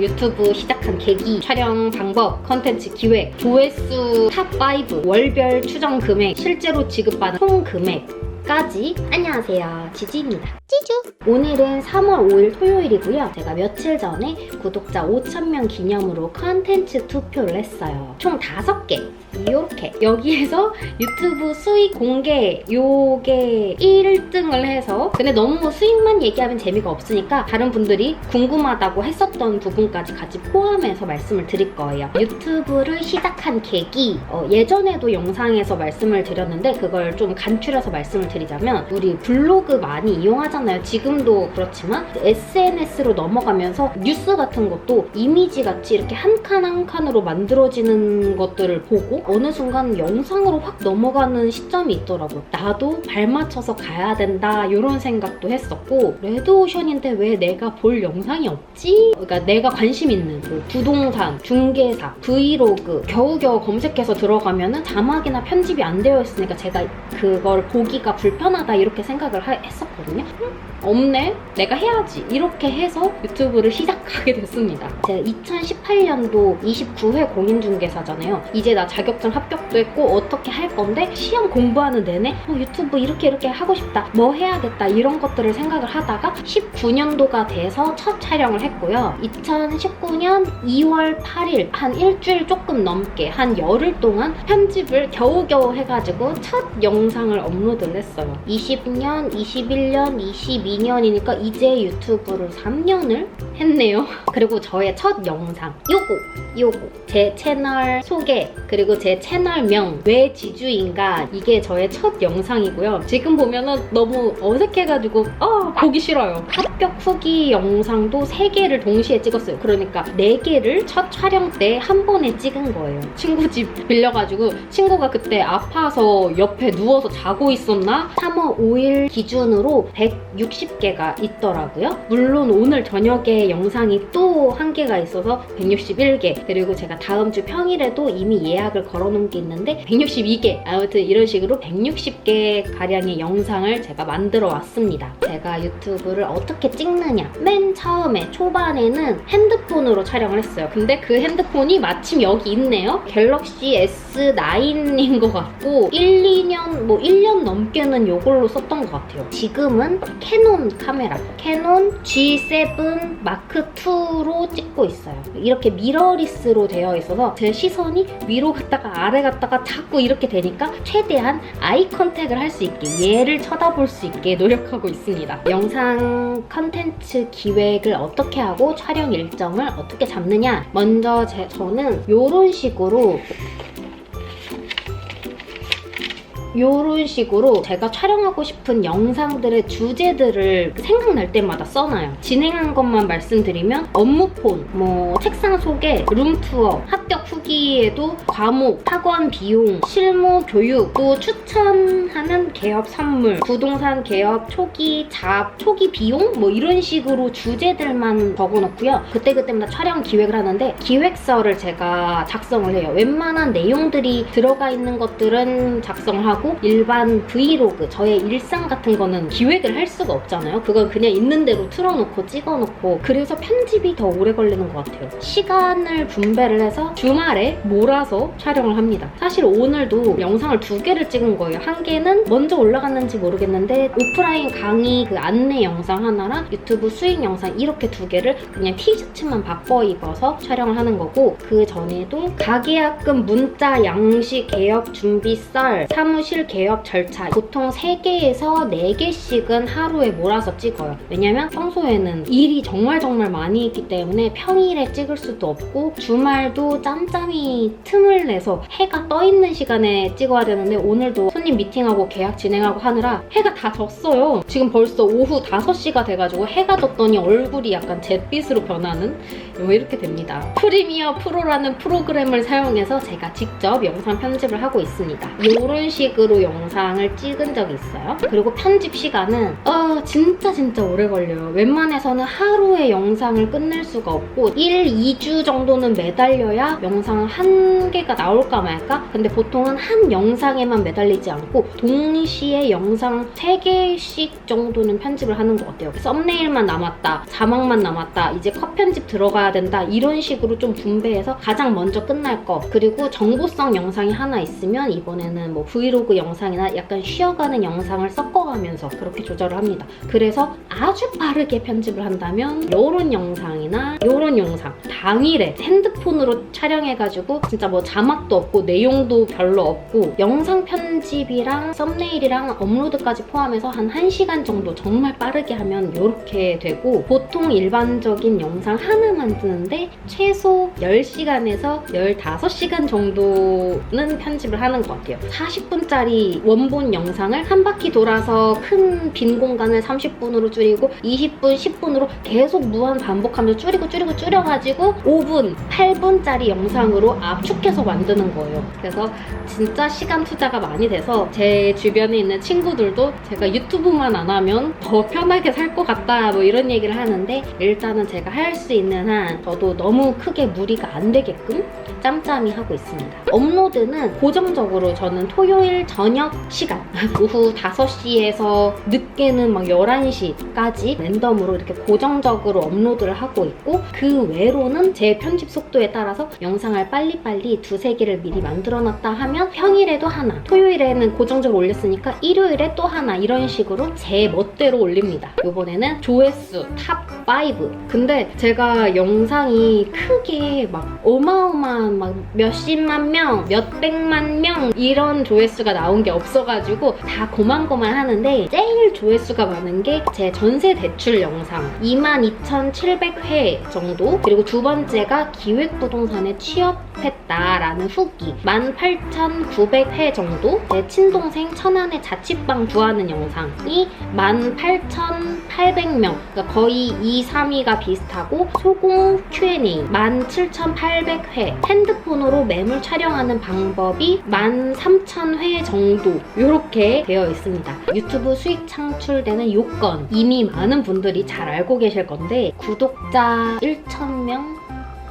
유튜브 시작한 계기, 촬영 방법, 컨텐츠 기획, 조회수 탑5, 월별 추정 금액, 실제로 지급받은 총 금액 까지 안녕하세요. 지지입니다. 찌주! 오늘은 3월 5일 토요일이고요. 제가 며칠 전에 구독자 5,000명 기념으로 컨텐츠 투표를 했어요. 총 5개. 이렇게 여기에서 유튜브 수익 공개 요게 1등을 해서 근데 너무 수익만 얘기하면 재미가 없으니까 다른 분들이 궁금하다고 했었던 부분까지 같이 포함해서 말씀을 드릴 거예요 유튜브를 시작한 계기 어, 예전에도 영상에서 말씀을 드렸는데 그걸 좀 간추려서 말씀을 드 리자면 우리 블로그 많이 이용하잖아요 지금도 그렇지만 SNS로 넘어가면서 뉴스 같은 것도 이미지 같이 이렇게 한 칸 한 칸으로 만들어지는 것들을 보고 어느 순간 영상으로 확 넘어가는 시점이 있더라고요. 나도 발 맞춰서 가야 된다 이런 생각도 했었고 레드오션인데 왜 내가 볼 영상이 없지? 그러니까 내가 관심 있는 뭐 부동산, 중개사, 브이로그 겨우겨우 검색해서 들어가면은 자막이나 편집이 안 되어 있으니까 제가 그걸 보기가 불편하다 이렇게 생각을 하- 했었거든요. 음, 없네? 내가 해야지. 이렇게 해서 유튜브를 시작하게 됐습니다. 제가 2018년도 29회 공인중개사잖아요. 이제 나 자격증 합격도 했고 어떻게 할 건데 시험 공부하는 내내 어, 유튜브 이렇게 이렇게 하고 싶다. 뭐 해야겠다. 이런 것들을 생각을 하다가 19년도가 돼서 첫 촬영을 했고요. 2019년 2월 8일 한 일주일 조금 넘게 한 열흘 동안 편집을 겨우겨우 해가지고 첫 영상을 업로드를 했어요. 20년, 21년, 22년이니까 이제 유튜브를 3년을 했네요. 그리고 저의 첫 영상 요거 요거 제 채널 소개 그리고 제 채널명 왜 지주인가 이게 저의 첫 영상이고요. 지금 보면은 너무 어색해가지고 아 보기 싫어요. 합격 후기 영상도 3개를 동시에 찍었어요. 그러니까 4개를 첫 촬영 때 한 번에 찍은 거예요. 친구 집 빌려가지고 친구가 그때 아파서 옆에 누워서 자고 있었나? 3월 5일 기준으로 160개가 있더라고요. 물론 오늘 저녁에 영상이 또 한 개가 있어서 161개 그리고 제가 다음 주 평일에도 이미 예약을 걸어놓은 게 있는데 162개 아무튼 이런 식으로 160개 가량의 영상을 제가 만들어 왔습니다. 제가 유튜브를 어떻게 찍느냐 맨 처음에 초반에는 핸드폰으로 촬영을 했어요. 근데 그 핸드폰이 마침 여기 있네요. 갤럭시 S9인 것 같고 1, 2년 뭐 1년 넘게는 이걸로 썼던 것 같아요. 지금은 캐논 카메라 캐논 G7 마크 2로 찍고 있어요. 이렇게 미러리스 로 되어 있어서 제 시선이 위로 갔다가 아래 갔다가 자꾸 이렇게 되니까 최대한 아이 컨택을 할 수 있게 얘를 쳐다볼 수 있게 노력하고 있습니다. 영상 컨텐츠 기획을 어떻게 하고 촬영 일정을 어떻게 잡느냐 먼저 제, 저는 이런 식으로 이런 식으로 제가 촬영하고 싶은 영상들의 주제들을 생각날 때마다 써놔요. 진행한 것만 말씀드리면 업무폰, 뭐 책상 소개, 룸투어, 합격 후기에도 과목, 학원 비용, 실무 교육, 또 추천하는 개업 선물, 부동산 개업 초기 잡, 초기 비용 뭐 이런 식으로 주제들만 적어놓고요. 그때그때마다 촬영 기획을 하는데 기획서를 제가 작성을 해요. 웬만한 내용들이 들어가 있는 것들은 작성을 하고 일반 브이로그 저의 일상 같은 거는 기획을 할 수가 없잖아요. 그건 그냥 있는 대로 틀어놓고 찍어놓고 그래서 편집이 더 오래 걸리는 것 같아요. 시간을 분배를 해서 주말에 몰아서 촬영을 합니다. 사실 오늘도 영상을 두 개를 찍은 거예요. 한 개는 먼저 올라갔는지 모르겠는데 오프라인 강의 그 안내 영상 하나랑 유튜브 수익 영상 이렇게 두 개를 그냥 티셔츠만 바꿔 입어서 촬영을 하는 거고 그 전에도 가계약금 문자 양식 개업 준비 썰 사무실 개업 절차 보통 3개에서 4개씩은 하루에 몰아서 찍어요. 왜냐면 평소에는 일이 정말 정말 많이 있기 때문에 평일에 찍을 수도 없고 주말도 짬짬이 틈을 내서 해가 떠 있는 시간에 찍어야 되는데 오늘도 손님 미팅하고 계약 진행하고 하느라 해가 다 졌어요. 지금 벌써 오후 5시가 돼가지고 해가 졌더니 얼굴이 약간 잿빛으로 변하는 뭐 이렇게 됩니다. 프리미어 프로라는 프로그램을 사용해서 제가 직접 영상 편집을 하고 있습니다. 이런 식으로 영상을 찍은 적이 있어요. 그리고 편집 시간은 어, 진짜 진짜 오래 걸려요. 웬만해서는 하루에 영상을 끝낼 수가 없고 1, 2주 정도는 매달려야 영상 한 개가 나올까 말까? 근데 보통은 한 영상에만 매달리지 않고 동시에 영상 세 개씩 정도는 편집을 하는 것 같아요. 썸네일만 남았다, 자막만 남았다, 이제 컷 편집 들어가야 된다 이런 식으로 좀 분배해서 가장 먼저 끝날 거 그리고 정보성 영상이 하나 있으면 이번에는 뭐 브이로그 영상이나 약간 쉬어가는 영상을 섞어가면서 그렇게 조절을 합니다. 그래서 아주 빠르게 편집을 한다면 요런 영상이나 요런 영상 당일에 핸드폰으로 촬영해가지고 진짜 뭐 자막도 없고 내용도 별로 없고 영상 편집이랑 썸네일이랑 업로드까지 포함해서 한 1시간 정도 정말 빠르게 하면 이렇게 되고 보통 일반적인 영상 하나 만드는데 최소 10시간에서 15시간 정도는 편집을 하는 것 같아요. 40분짜리 원본 영상을 한 바퀴 돌아서 큰 빈 공간을 30분으로 줄이고 20분, 10분으로 계속 무한 반복하면서 줄이고 줄이고 줄여가지고 5분, 8분짜리 영상으로 압축해서 만드는 거예요. 그래서 진짜 시간 투자가 많이 돼서 제 주변에 있는 친구들도 제가 유튜브만 안 하면 더 편하게 살 것 같다 뭐 이런 얘기를 하는데 일단은 제가 할 수 있는 한 저도 너무 크게 무리가 안 되게끔 짬짬이 하고 있습니다. 업로드는 고정적으로 저는 토요일 저녁 시간 오후 5시에서 늦게는 막 11시까지 랜덤으로 이렇게 고정적으로 업로드를 하고 있고 그 외로는 제 편집 속도에 따라서 영상을 빨리빨리 두세 개를 미리 만들어 놨다 하면 평일에도 하나 토요일에는 고정적으로 올렸으니까 일요일에 또 하나 이런 식으로 제 멋대로 올립니다. 이번에는 조회수 탑 5. 근데 제가 영상이 크게 막 어마어마한 막 몇십만 명, 몇백만 명 이런 조회수가 나온 게 없어가지고 다 고만고만 하는데 제일 조회수가 많은 게 제 전세 대출 영상. 22,700회 정도. 그리고 두 번째가 기획부동산에 취업했다라는 후기. 18,900회 정도. 제 친동생 천안에 자취방 구하는 영상이 18,800명. 그러니까 거의 2, 3위가 비슷하고 소공 Q&A 17,800회. 핸드폰으로 매물 촬영하는 방법이 13,000회 정도 이렇게 되어 있습니다 유튜브 수익 창출되는 요건 이미 많은 분들이 잘 알고 계실 건데 구독자 1,000명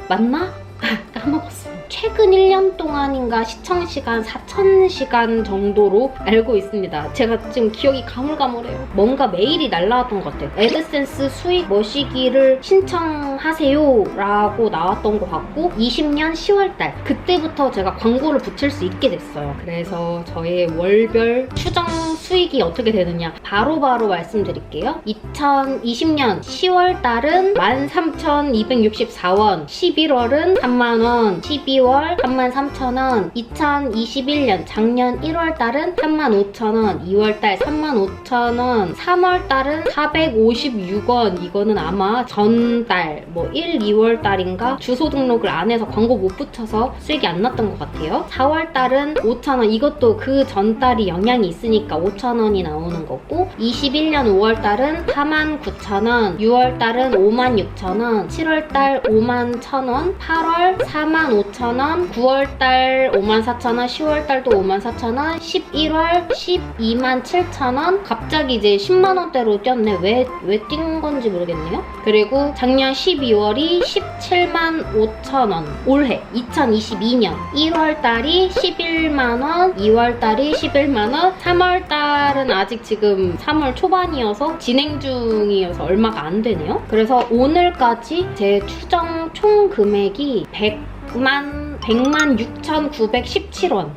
맞나? 까먹었어. 최근 1년 동안인가 시청시간 4,000시간 정도로 알고 있습니다. 제가 지금 기억이 가물가물해요. 뭔가 메일이 날라왔던 것 같아요. 애드센스 수익 머시기를 신청하세요 라고 나왔던 것 같고 20년 10월달 그때부터 제가 광고를 붙일 수 있게 됐어요. 그래서 저의 월별 추정 수익이 어떻게 되느냐 바로바로 말씀드릴게요. 2020년 10월달은 13,264원 11월은 3만원 12월 33,000원 2021년 작년 1월 달은 35,000원 2월 달 35,000원 3월 달은 456원. 이거는 아마 전달 뭐 1, 2월 달인가 주소 등록을 안 해서 광고 못 붙여서 수익이 안 났던 것 같아요. 4월 달은 5,000원. 이것도 그 전달이 영향이 있으니까 5,000원이 나오는 거고 21년 5월 달은 49,000원 6월 달은 56,000원 7월 달 51,000원 8월 45,000원 9월달 54,000원 10월달도 54,000원 11월 127,000원. 갑자기 이제 10만원대로 뛰었네. 왜 왜 뛴 건지 모르겠네요. 그리고 작년 12월이 17만 5천원 올해 2022년. 1월달이 11만원 2월달이 11만원. 3월달은 아직 지금 3월 초반이어서 진행 중이어서 얼마가 안 되네요. 그래서 오늘까지 제 추정 총 금액이 100만 100만 6,917원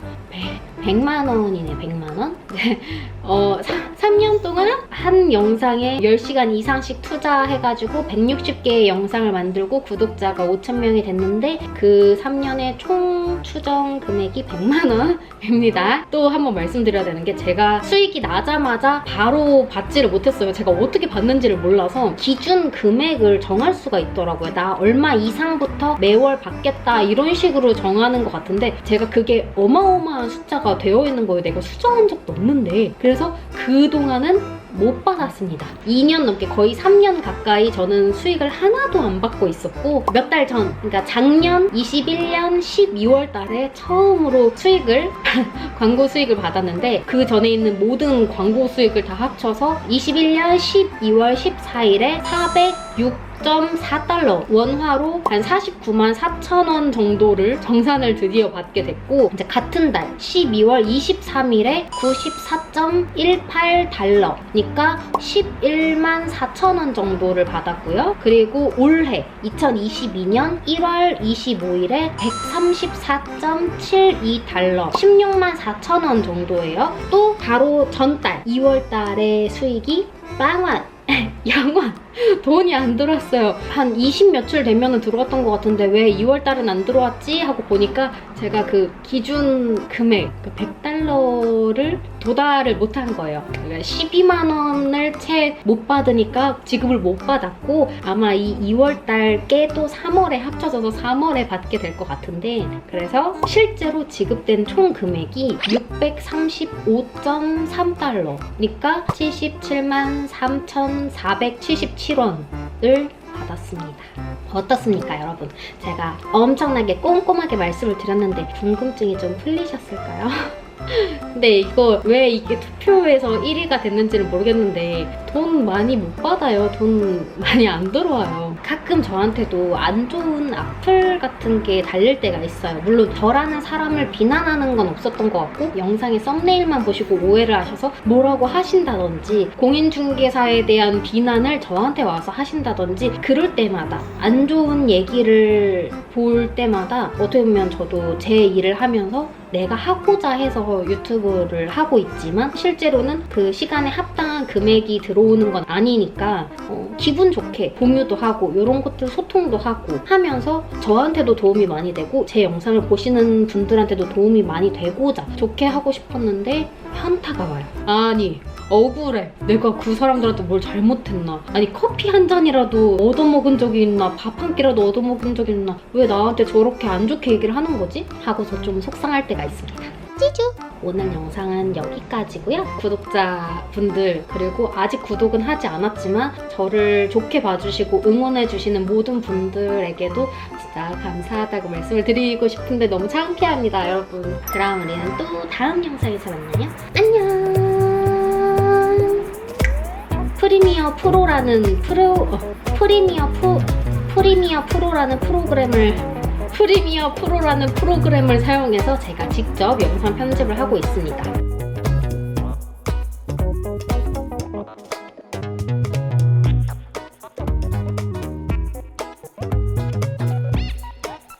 100 만 원이네 100만 원? 어, 3년 동안 한 영상에 10시간 이상씩 투자해가지고 160개의 영상을 만들고 구독자가 5,000명이 됐는데 그 3년의 총 추정 금액이 100만 원입니다. 또 한번 말씀드려야 되는 게 제가 수익이 나자마자 바로 받지를 못했어요. 제가 어떻게 받는지를 몰라서 기준 금액을 정할 수가 있더라고요. 나 얼마 이상부터 매월 받겠다 이런 식으로 정하는 것 같은데 제가 그게 어마어마한 숫자가 되어 있는 거예요. 내가 수정한 적도 없는데 그래서 그동안은 못 받았습니다. 2년 넘게 거의 3년 가까이 저는 수익을 하나도 안 받고 있었고 몇 달 전, 그러니까 작년 21년 12월 달에 처음으로 수익을 광고 수익을 받았는데 그 전에 있는 모든 광고 수익을 다 합쳐서 21년 12월 14일에 406 6.4달러 원화로 한 49만 4천 원 정도를 정산을 드디어 받게 됐고 이제 같은 달 12월 23일에 94.18달러니까 11만 4천 원 정도를 받았고요. 그리고 올해 2022년 1월 25일에 134.72달러 16만 4천 원 정도예요. 또 바로 전달 2월 달의 수익이 빵원 양원 돈이 안 들어왔어요. 한 20 며칠 되면 들어왔던 것 같은데 왜 2월 달은 안 들어왔지? 하고 보니까 제가 그 기준 금액 100달러를 도달을 못한 거예요. 그러니까 12만 원을 채 못 받으니까 지급을 못 받았고 아마 이 2월 달께 또 3월에 합쳐져서 3월에 받게 될 것 같은데 그래서 실제로 지급된 총 금액이 635.3달러니까 77만 3,477 원을 받았습니다. 어떻습니까, 여러분? 제가 엄청나게 꼼꼼하게 말씀을 드렸는데 궁금증이 좀 풀리셨을까요? 근데 이거 왜 이게 투표에서 1위가 됐는지는 모르겠는데 돈 많이 못 받아요. 돈 많이 안 들어와요. 가끔 저한테도 안 좋은 악플 같은 게 달릴 때가 있어요. 물론 저라는 사람을 비난하는 건 없었던 것 같고 영상의 썸네일만 보시고 오해를 하셔서 뭐라고 하신다든지 공인중개사에 대한 비난을 저한테 와서 하신다든지 그럴 때마다 안 좋은 얘기를 볼 때마다 어떻게 보면 저도 제 일을 하면서 내가 하고자 해서 유튜브를 하고 있지만 실제로는 그 시간에 합당한 금액이 들어오는 건 아니니까 어, 기분 좋게 공유도 하고 이런 것들 소통도 하고 하면서 저한테도 도움이 많이 되고 제 영상을 보시는 분들한테도 도움이 많이 되고자 좋게 하고 싶었는데 현타가 와요. 아니 억울해. 내가 그 사람들한테 뭘 잘못했나? 아니 커피 한 잔이라도 얻어먹은 적이 있나? 밥 한 끼라도 얻어먹은 적이 있나? 왜 나한테 저렇게 안 좋게 얘기를 하는 거지? 하고서 좀 속상할 때가 있습니다. 찌쭈! 오늘 영상은 여기까지고요. 구독자분들 그리고 아직 구독은 하지 않았지만 저를 좋게 봐주시고 응원해주시는 모든 분들에게도 진짜 감사하다고 말씀을 드리고 싶은데 너무 창피합니다, 여러분. 그럼 우리는 또 다음 영상에서 만나요. 안녕! 프리미어 프로라는 프로 어, 프리미어 프로 프리미어 프로라는 프로그램을 프리미어 프로라는 프로그램을 사용해서 제가 직접 영상 편집을 하고 있습니다.